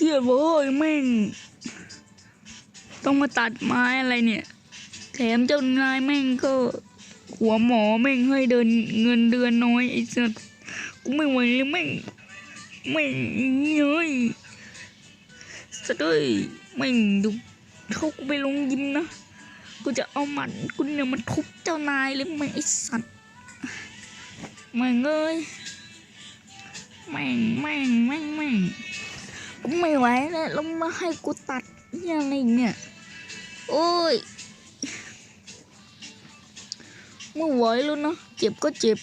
เครียดเว้ยแม่ง ต้องมาตัดไม้อะไรเนี่ย แถมเจ้านายแม่งก็หัวหมอแม่งให้เดินเงินเดือนน้อยไอ้สัสกูไม่ไหวเลยแม่งแม่งเฮ้ยสัตว์เอ้ยแม่งดูเขากูไปลงยิมนะกูจะเอาหมัดกูเนี่ยมันทุบเจ้านายเลยแม่งไอ้สัตว์แม่งเอ้ยแม่งแม่งแม่งแม่ง ไม่ไหวแล้วแล้วมาให้กูตัดเหี้ยอะไรเนี่ย โอ้ยไม่ไหวแล้วนะเจ็บก็เจ็บ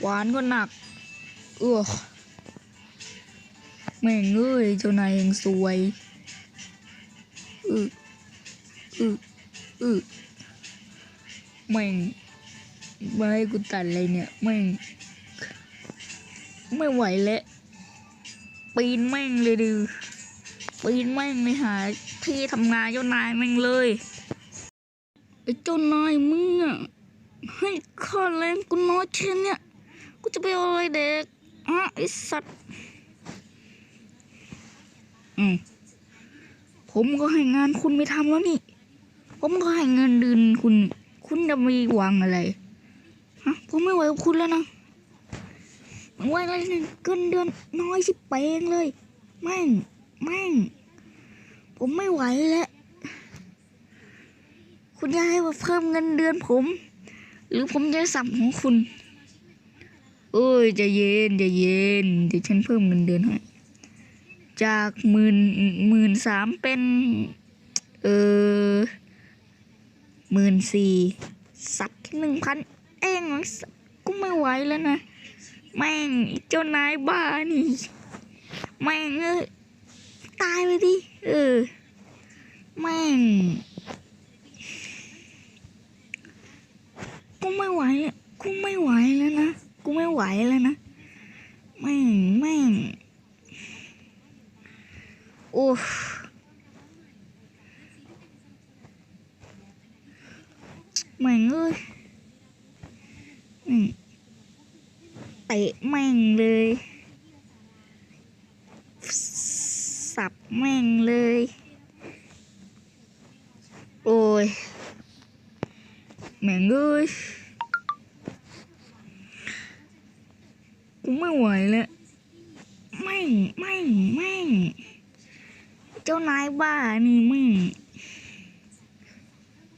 หวานก็หนัก เออแม่งเอ้ยเจ้านายยังสวยอืออืออือแม่งมาให้กูตัดอะไรเนี่ยแม่งไม่ไหวแล้ว ปีนแม่งเลยดิปีนแม่งเลยหาที่ทำงานเจ้านายแม่งเลยไอ้เจ้านายมึงอะให้ค่าแรงกูน้อยแค่นเนี้ยกูจะไปเอาอะไรเด็กอะไอ้สัตว์อืมผมก็ให้งานคุณไม่ทำแล้วนี่ ผมก็ให้เงินเดือนคุณ คุณจะมีหวังอะไรฮะผมไม่ไหวกับคุณแล้วนะ ไว้อะไรเนี่ยเกินเดือนน้อยสิเปงเลย แม่ง แม่ง ผมไม่ไหวแล้ว คุณจะให้มาเพิ่มเงินเดือนผม หรือผมจะสับของคุณเอ้ยจะเย็นจะเย็นเดี๋ยวฉันเพิ่มเงินเดือนให้จากหมื่นหมื่นสามเป็น เออหมื่นสี่สับหนึ่งพันเองก็ไม่ไหวแล้วนะ แม่งเจ้านายบ้านี่ แม่งเอ้ยตายไปดิเออ แม่งกูไม่ไหวแล้วกูไม่ไหวแล้วนะกูไม่ไหวแล้วนะแม่งแม่งโอ้แม่งเอ้ยอืม เตะแม่งเลย สับแม่งเลย โอ้ยแม่งเอ้ยกูไม่ไหวแล้วแม่งแม่งแม่งเจ้านายบ้านี่ม่ง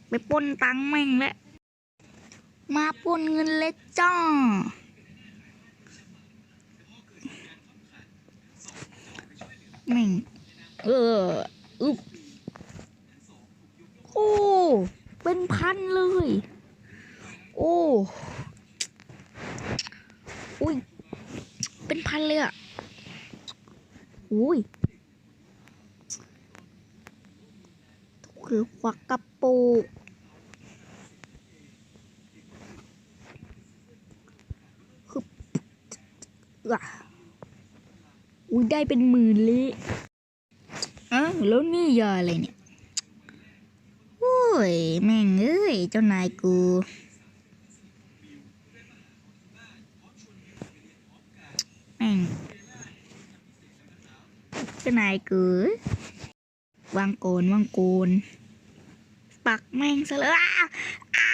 ไปป้นตังค์แม่งแล้วมาป้นเงินเล็กจ้า แม่งเอออึบโอ้เป็นพันเลย โอ้อุ้ยเป็นพันเลยอะอุ้ยคือควักกระปุกคืออะ อุ้ยได้เป็นหมื่นเลยอ้าวแล้วนี่ยาอะไรเนี่ย โอ้ย แม่งเอ้ย เจ้านายกูแม่งเจ้านายกูวางโกนวางโกน ปักแม่งซะเลยอ้า